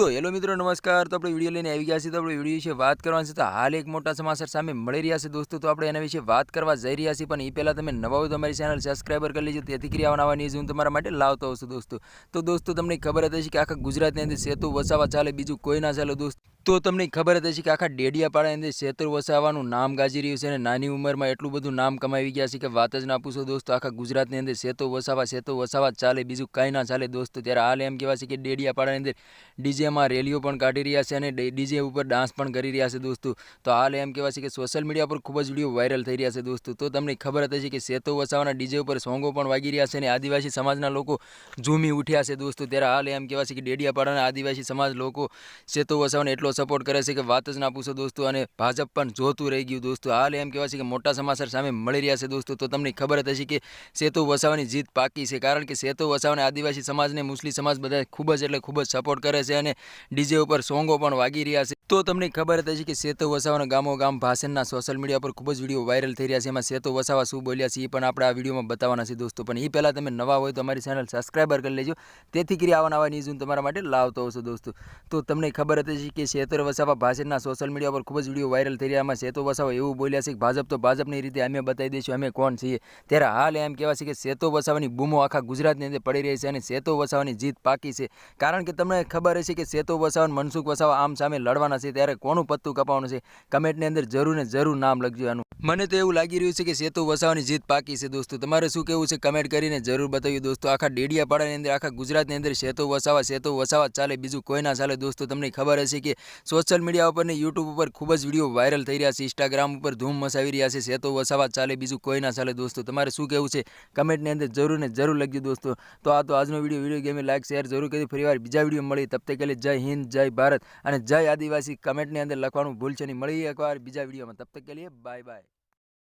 તો હેલો મિત્રો, નમસ્કાર. તો આપણે વીડિયો લઈને આવી ગયા છીએ. તો આપણે વીડિયો વિશે વાત કરવાની છે. તો હાલ એક મોટા સમાચાર સામે મળી રહ્યા છે દોસ્તો. તો આપણે એના વિશે વાત કરવા જઈ રહ્યા છીએ. પણ એ પહેલાં તમે નવા હોય તો અમારી ચેનલ સબસ્ક્રાઈબર કરી લેજો. તેથી કરી આવવા ન્યૂઝ હું તમારા માટે લાવતો હોઉં છું દોસ્તો. તો દોસ્તો, તમને ખબર હતી કે આખા ગુજરાતની અંદર સેતુ વસાવા ચાલે, બીજું કોઈ ના ચાલે દોસ્તો. તો તમને ખબર જ હશે કે આખા ડેડિયાપાડા અંદર સેતુ વસાવાનું નામ ગાજી રહ્યું છે અને નાની ઉંમરમાં એટલું બધું નામ કમાવી ગયા છે કે વાત જ ના પૂછો દોસ્તો, આખા ગુજરાતની અંદર શેતો વસાવા શેતો વસાવા ચાલે, બીજું કાંઈ ના ચાલે દોસ્તો. ત્યારે હાલ એમ કહેવાય છે કે ડેડિયાપાડાની અંદર ડીજેમાં રેલીઓ પણ કાઢી રહ્યા છે અને ડીજે ઉપર ડાન્સ પણ કરી રહ્યા છે દોસ્તો. તો હાલ એમ કહેવાય છે કે સોશિયલ મીડિયા પર ખૂબ જ વીડિયો વાયરલ થઈ રહ્યા છે દોસ્તો. તો તમને ખબર જ હશે કે શેતો વસાવાના ડીજે ઉપર સોંગો પણ વાગી રહ્યા છે અને આદિવાસી સમાજના લોકો ઝૂમી ઉઠ્યા છે દોસ્તો. ત્યારે હાલ એમ કહેવાય છે કે ડેડિયાપાડાના આદિવાસી સમાજ લોકો શેતો વસાવાને એટલો સપોર્ટ કરે છે કે વાત જ ના પૂછો દોસ્તો, અને ભાજપ પણ જોતું રહી ગયું દોસ્તો. હાલ એમ કહેવાય છે કે મોટા સમાચાર સામે મળી રહ્યા છે દોસ્તો. તો તમને ખબર જ હશે કે સેતુ વસાવાની જીત પાકી છે, કારણ કે સેતુ વસાવાને આદિવાસી સમાજને મુસ્લિમ સમાજ બધા ખૂબ જ એટલે ખૂબ જ સપોર્ટ કરે છે અને ડીજે ઉપર સોંગો પણ વાગી રહ્યા છે. તો તમને ખબર જ હશે કે સેતુ વસાવાના ગામો ગામ ભાષણના સોશિયલ મીડિયા પર ખૂબ જ વીડિયો વાયરલ થઈ રહ્યા છે. એમાં સેતુ વસાવા શું બોલ્યા છે એ પણ આપણે આ વિડીયોમાં બતાવવાના છે દોસ્તો. પણ એ પહેલાં તમે નવા હોય તો અમારી ચેનલ સબસ્ક્રાઈબર કરી લેજો. તેથી કરી આવા નવા ન્યૂઝ હું તમારા માટે લાવતો હોઉં દોસ્તો. તો તમને ખબર હતી કે સેતુ વસાવા ભાષણના સોશિયલ મીડિયા પર ખૂબ જ વીડિયો વાયરલ થઈ રહ્યા. સેતુ વસાવા એવું બોલ્યા છે કે ભાજપ તો ભાજપની રીતે અમે બતાવી દઈશું, અમે કોણ છીએ? ત્યારે હાલ એમ કહેવાય છે કે સેતુ વસાવાની બૂમો આખા ગુજરાતની અંદર પડી રહી છે અને સેતુ વસાવાની જીત પાકી છે. કારણ કે તમને ખબર હશે કે સેતુ વસાવા મનસુખ વસાવા આમ સામે લડવાના છે, ત્યારે કોનું પત્તું કપાવવાનું છે? કમેન્ટની અંદર જરૂર ને જરૂર નામ લખજો આનું. મને તો એવું લાગી રહ્યું છે કે સેતુ વસાવાની જીત પાકી છે દોસ્તો. તમારે શું કહેવું છે? કમેન્ટ કરીને જરૂર બતાવ્યું દોસ્તો. આખા ડેડિયાપાડાની અંદર, આખા ગુજરાતની અંદર સેતુ વસાવા સેતુ વસાવા ચાલે, બીજું કોઈ ના ચાલે દોસ્તો. તમને ખબર હશે કે સોશિયલ મીડિયા ઉપર ને યુટ્યુબ ઉપર ખૂબ જ વીડિયો વાયરલ થઈ રહ્યા છે. ઇન્સ્ટાગ્રામ ઉપર ધૂમ મચાવી રહ્યા છે. સેતો વસાવા ચાલે, બીજું કોઈ ના ચાલે દોસ્તો. તમારે શું કહેવું છે? કમેન્ટની અંદર જરૂર ને જરૂર લખજો દોસ્તો. તો આ તો આજનો વીડિયો વીડિયો ગેમે લાઈક, શેર જરૂર કરી ફરીવાર બીજા વીડિયો મળી. તબ તક જય હિન્દ, જય ભારત અને જય આદિવાસી. કમેન્ટની અંદર લખવાનું ભૂલશે નહીં. મળી એકવાર બીજા વિડીયોમાં. તબ તક કે બાય બાય